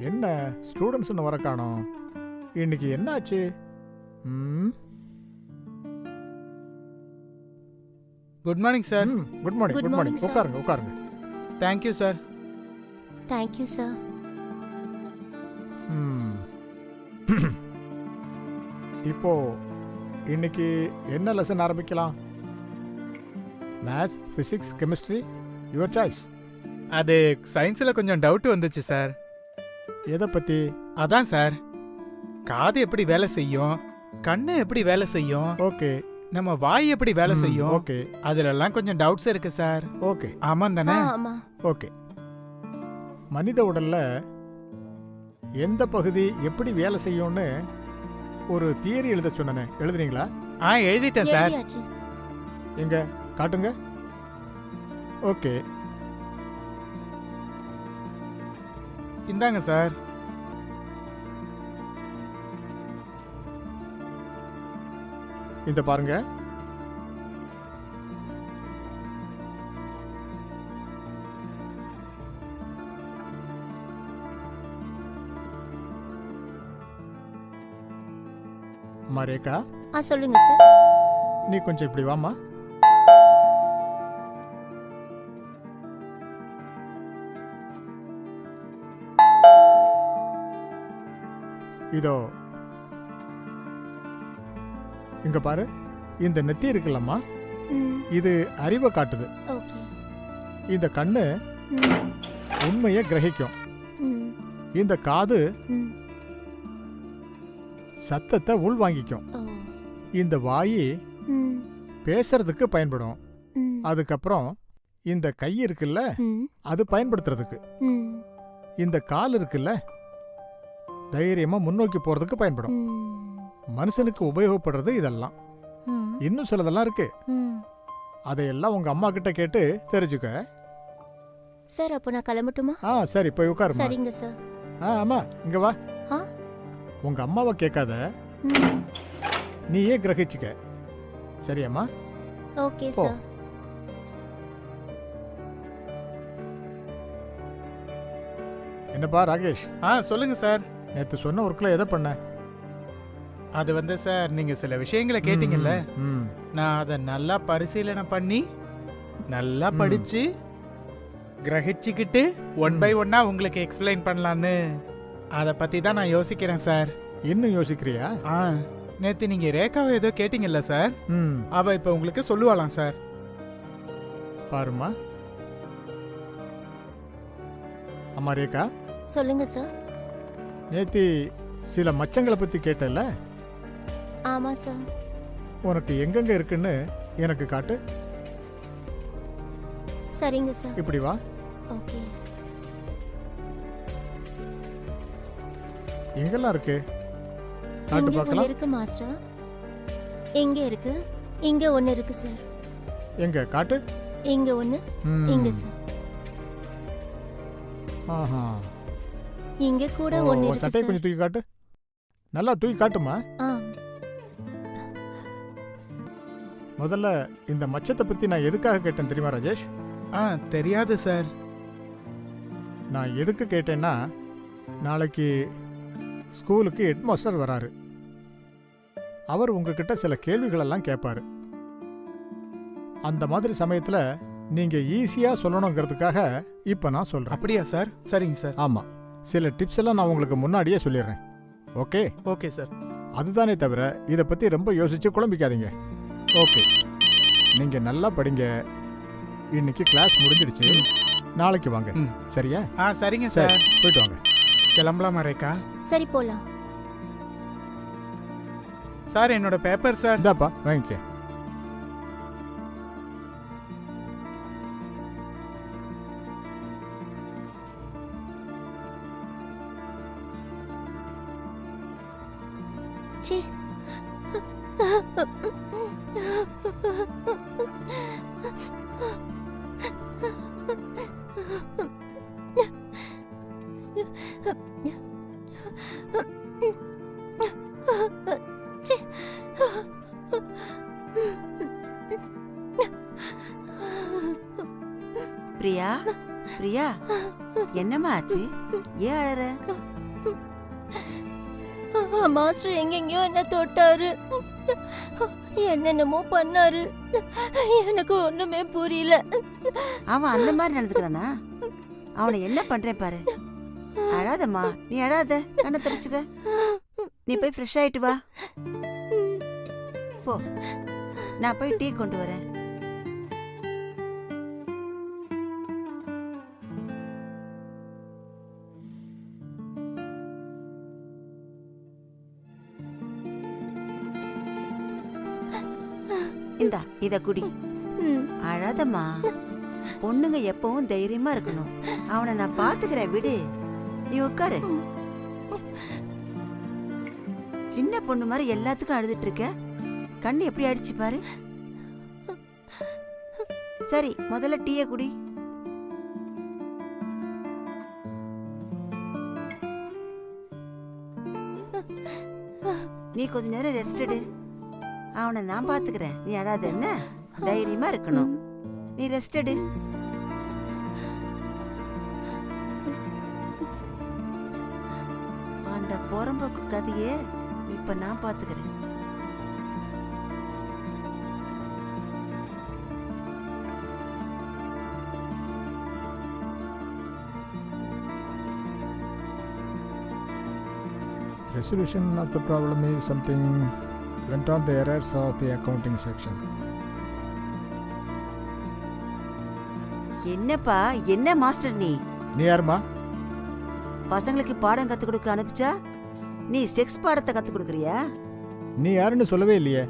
என்ன ஸ்டூடெண்ட்ஸ் இன்னும் வர காணோம் இன்னைக்கு என்னாச்சு? ம்? Good morning sir good morning Good good morning morning, sir. உட்காருங்க உட்காருங்க. தேங்க்யூ சார் தேங்க்யூ சார் ம். இப்போ இன்னைக்கு என்ன லெசன் ஆரம்பிக்கலாம்? Maths physics chemistry your choice அது சயின்ஸில் கொஞ்சம் டவுட் வந்துச்சு சார் எதை பற்றி அதான் சார். காது எப்படி வேலை செய்யும்? கண்ணு எப்படி வேலை செய்யும்? ஓகே. நம்ம வாய் எப்படி வேலை செய்யும்? ஓகே. அதுலலாம் கொஞ்சம் டவுட்ஸ் இருக்கு சார். ஓகே. ஆமாம் தானே? ஆமா. ஓகே. மனித உடல்ல எந்த பகுதி எப்படி வேலை செய்யும்னு ஒரு தியரி எழுத சொன்னனே. எழுதுறீங்களா? ஆ எழுதிட்டேன் சார். எழுதியாச்சு. எங்க? காட்டுங்க. ஓகே. இந்தாங்க சார். இந்த பாருங்க. அம்மா ரேகா ஆ சொல்லுங்க சார். நீ கொஞ்சம் இப்படி வாம்மா. இதோ. இங்க பாரு இந்த நெத்தி இருக்குல்லம்மா. இது அறிவை காட்டுது. இந்த கண்ணு உண்மையை கிரகிக்கும். இந்த காது சத்தத்தை உள்வாங்கிக்கும். இந்த வாயி பேசுறதுக்கு பயன்படும். அதுக்கப்புறம் இந்த கை இருக்குல்ல அது பயன்படுத்துறதுக்கு. இந்த கால் இருக்குல்ல தைரியமா முன்னோக்கி போறதுக்கு பயன்படும். ம். மனுஷனுக்கு உபயோகப்படுறது இதெல்லாம். ம் இன்னும் சிலதெல்லாம் இருக்கு. ம் அதையெல்லாம் உங்க அம்மா கிட்ட கேட்டு தெரிஞ்சுக்க. சார் அப்போ நான் கிளம்பட்டுமா? ஆ சரி போய் உட்காருமா. சரிங்க சார். ஆ ஆமா இங்க வா. ஆ? உங்க அம்மாவை கேட்காத. நீயே கிரகிச்சுக்க. சரியாம்மா ஓகே. சார். என்னப்பா ராகேஷ்? ஆ சொல்லுங்க சார். நேத்து சொன்ன ஒர்க்ல எதை பண்ண? அது வந்து சார் நீங்க சில விஷயங்களை கேட்டீங்கல்ல? ம். நான் அதை நல்லா பரிசீலனை பண்ணி நல்லா. படிச்சு கிரகிச்சுக்கிட்டு ஒன். பை ஒன்னா உங்களுக்கு எக்ஸ்பிளைன் பண்ணலான்னு. அதை பத்தி தான் நான் யோசிக்கிறேன் சார். இன்னும் யோசிக்கிறியா? ஆ நேத்து நீங்க ரேகாவை ஏதோ கேட்டீங்கல்ல சார்? ம். அவ இப்ப உங்களுக்கு சொல்லுவாளாம் சார். பாருமா அம்மா ரேகா? சொல்லுங்க சார். நேத்தி சில மச்சங்களை பத்தி கேட்டல ஆமா சார் உனக்கு எங்கெங்க இருக்குன்னு எனக்கு காட்டு. சரிங்க சார் இப்படி வா. ஓகே. எங்கெல்லாம் இருக்கு? காட்டு இங்க பார்க்கலாம். இருக்கு மாஸ்டர் இங்க இருக்கு இங்க ஒன்னு இருக்கு சார் எங்க காட்டு? இங்க ஒன்னு ம். இங்க சார் ஆஹா. இங்க கூட ஒன்னு உன் இருக்கு சட்டையை சார் கொஞ்சம் தூக்கி காட்டு. நல்லா தூக்கி காட்டுமா? ஆ. முதல்ல இந்த மச்சத்தை பத்தி நான் எதுக்காக கேட்டேன் தெரியுமா ராஜேஷ்? ஆ தெரியாது சார் நான் எதுக்கு கேட்டேன்னா நாளைக்கு ஸ்கூலுக்கு ஹெட்மாஸ்டர் வராரு. அவர் உங்ககிட்ட சில கேள்விகளெல்லாம் கேட்பாரு. அந்த மாதிரி சமயத்தில் நீங்க ஈஸியா சொல்லணுங்கிறதுக்காக இப்போ நான் சொல்றேன். அப்படியா சார் சரிங்க சார் ஆமா. சில டிப்ஸ் எல்லாம் நான் உங்களுக்கு முன்னாடியே சொல்லிடுறேன். ஓகே ஓகே சார் அதுதானே தவிர இதை பத்தி ரொம்ப யோசிச்சு குழம்பிக்காதீங்க. ஓகே நீங்க நல்லா படிங்க. இன்னைக்கு கிளாஸ் முடிஞ்சிடுச்சு. நாளைக்கு வாங்க. சரியா? ஆ சரிங்க சரி போயிட்டு வாங்க. கிளம்பலாமா ரேகா சரி போலாம். சார் என்னோட பேப்பர் சார் இந்தாப்பா வாங்கிக்க. பிரியா பிரியா என்னம்மா ஆச்சு? ஏன் அழற? மாஸ்டர் எங்கெங்கயோ என்ன தொட்டாரு. என்னென்னமோ பண்ணாரு. எனக்கு ஒண்ணுமே புரியல. அவன் அந்த மாதிரி நடந்துக்கிறானா? அவனை என்ன பண்றேன் பாரு. அழாதம்மா நீ அழாத. கண்ணை தெரிச்சுக்க நீ போய் ஃப்ரெஷ் ஆயிட்டு வா. போ. நான் போய் டீ கொண்டு வரேன். இந்தா இத குடி. அழாதம்மா. பொண்ணுங்க எப்பவும் தைரியமா இருக்கணும். அவனை நான் பாத்துக்கிறேன் விடு. நீ உட்காரு. சின்ன பொண்ணு மாதிரி எல்லாத்துக்கும் அழுதுட்டு இருக்க? கண்ணு எப்படி அடிச்சு பாரு. சரி முதல்ல டீய குடி. நீ கொஞ்ச நேரம் ரெஸ்ட் எடு. அவனை நான் பாத்துக்கிறேன். நீ அழாத என்ன? தைரியமா இருக்கணும். நீ ரெஸ்ட் எடு. அந்த புறம்போக்கு கதையே இப்ப நான் பாத்துக்கிறேன். Resolution of the problem is something went on the errors of the accounting section. என்னப்பா என்ன மாஸ்டர் நீ? நீ யாருமா பசங்களுக்கு பாடம் கத்து கொடுக்க அனுப்பிச்சா? நீ செக்ஸ் பாடத்தை கத்து கொடுக்குறியா? நீ யாருன்னு சொல்லவே இல்லையே.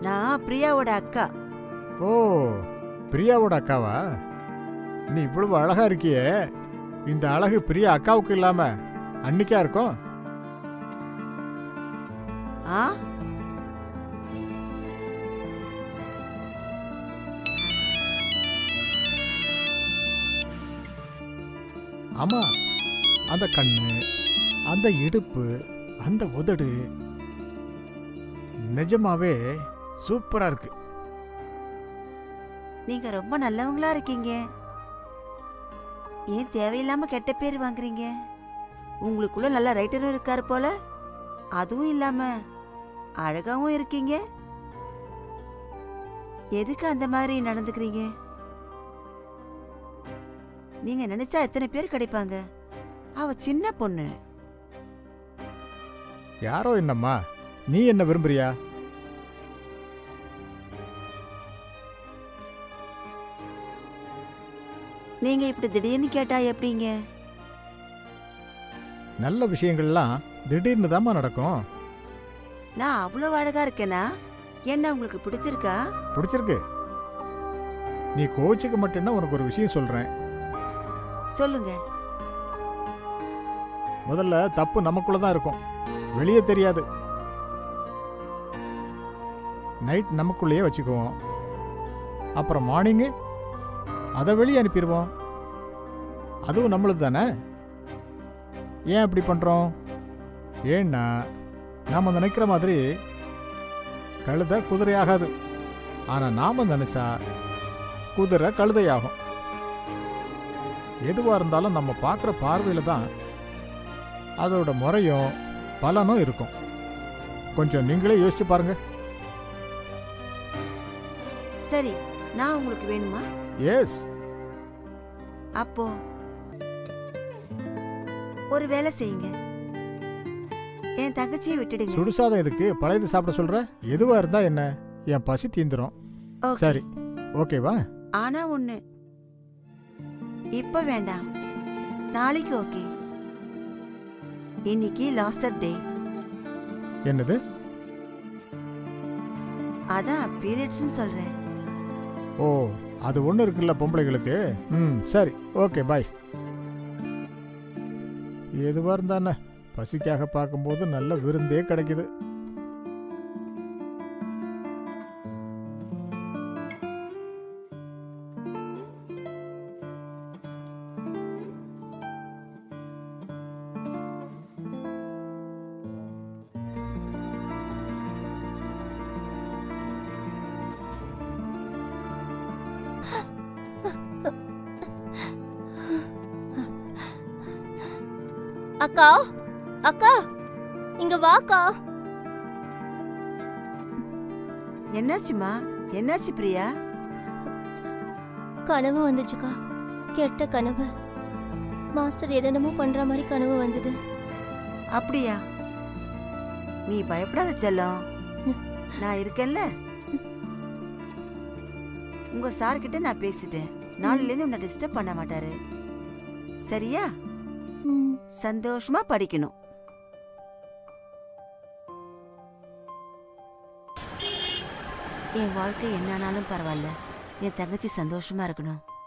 நான் பிரியாவோட அக்கா. ஓ பிரியாவோட அக்காவா? நீ இவ்வளவு அழகா இருக்கியே. இந்த அழகு பிரியா அக்காவுக்கு இல்லாம அன்னிக்கா இருக்கும்? ஆ? ஆமாம் அந்த கண்ணு அந்த இடுப்பு அந்த உதடு நிஜமாவே சூப்பரா இருக்கு. நீங்க ரொம்ப நல்லவங்களா இருக்கீங்க. ஏன் தேவையில்லாம கெட்ட பேர் வாங்குறீங்க? உங்களுக்குள்ள நல்ல ரைட்டரும் இருக்காரு போல. அதுவும் இல்லாம அழகாவும் இருக்கீங்க. எதுக்கு அந்த மாதிரி நடந்துக்கிறீங்க? நீங்க நினைச்சா எத்தனை பேர் கிடைப்பாங்க? அவ சின்ன பொண்ணு. யாரோ என்னம்மா? நீ என்ன விரும்புறியா? நீங்க இப்படி திடீர்னு கேட்டா எப்படிங்க? நல்ல விஷயங்கள்லாம் திடீர்னு தாம்மா நடக்கும். நான் அவ்வளவு அழகா இருக்கேனா? என்ன உங்களுக்கு பிடிச்சிருக்கா? பிடிச்சிருக்கு. நீ கோச்சுக்க மாட்டேன்னா உனக்கு ஒரு விஷயம் சொல்றேன். சொல்லுங்க. முதல்ல தப்பு நமக்குள்ள தான் இருக்கும். வெளியே தெரியாது. நைட் நமக்குள்ளேயே வச்சுக்குவோம். அப்புறம் மார்னிங்கு அதை வெளியே அனுப்பிடுவோம். அதுவும் நம்மளுது தானே? ஏன் இப்படி பண்ணுறோம் ஏன்னா நாம் நினைக்கிற மாதிரி கழுதை குதிரையாகாது. ஆனால் நாம் நினச்சா குதிரை கழுதையாகும். எதுவாக இருந்தாலும் நம்ம பார்க்குற பார்வையில் தான் அதோட முறையும் பலனும் இருக்கும். கொஞ்சம் நீங்களே யோசிச்சு பாருங்க. சரி நான் உங்களுக்கு வேணுமா? எஸ் அப்போ ஒரு வேலை செய்யுங்க. என் தங்கச்சியை விட்டுடுங்க. சுடுசாதம் எதுக்கு? பழையது சாப்பிட சொல்ற? எதுவா இருந்தா என்ன? என் பசி தீந்துரும். Okay. சரி. ஓகேவா? ஆனா ஒண்ணு இப்ப வேண்டாம். நாளைக்கு ஓகே. இன்னைக்கு லாஸ்டர் டே என்னது? அதான் பீரியட்ஸ்னு சொல்றேன். ஓ அது ஒன்று இருக்குல்ல பொம்பளைகளுக்கு? ம் சரி ஓகே பாய் எதுவாக இருந்தானே பசிக்காக பார்க்கும்போது நல்ல விருந்தே கிடைக்குது. அக்கா அக்கா இங்க வாக்கா. என்னாச்சுமா? என்னாச்சு பிரியா? கனவு வந்துச்சுக்கா. கெட்ட கனவு. மாஸ்டர் என்னென்னமோ பண்ற மாதிரி கனவு வந்தது. அப்படியா? நீ பயப்படாத செல்லம். நான் இருக்கேன்ல. உங்க சார் கிட்ட நான் பேசிட்டேன். நாளையில இருந்து உன்னை டிஸ்டர்ப் பண்ண மாட்டாரு. சரியா? சந்தோஷமா படிக்கணும். என் வாழ்க்கை என்னானாலும் பரவாயில்ல. என் தங்கச்சி சந்தோஷமா இருக்கணும்.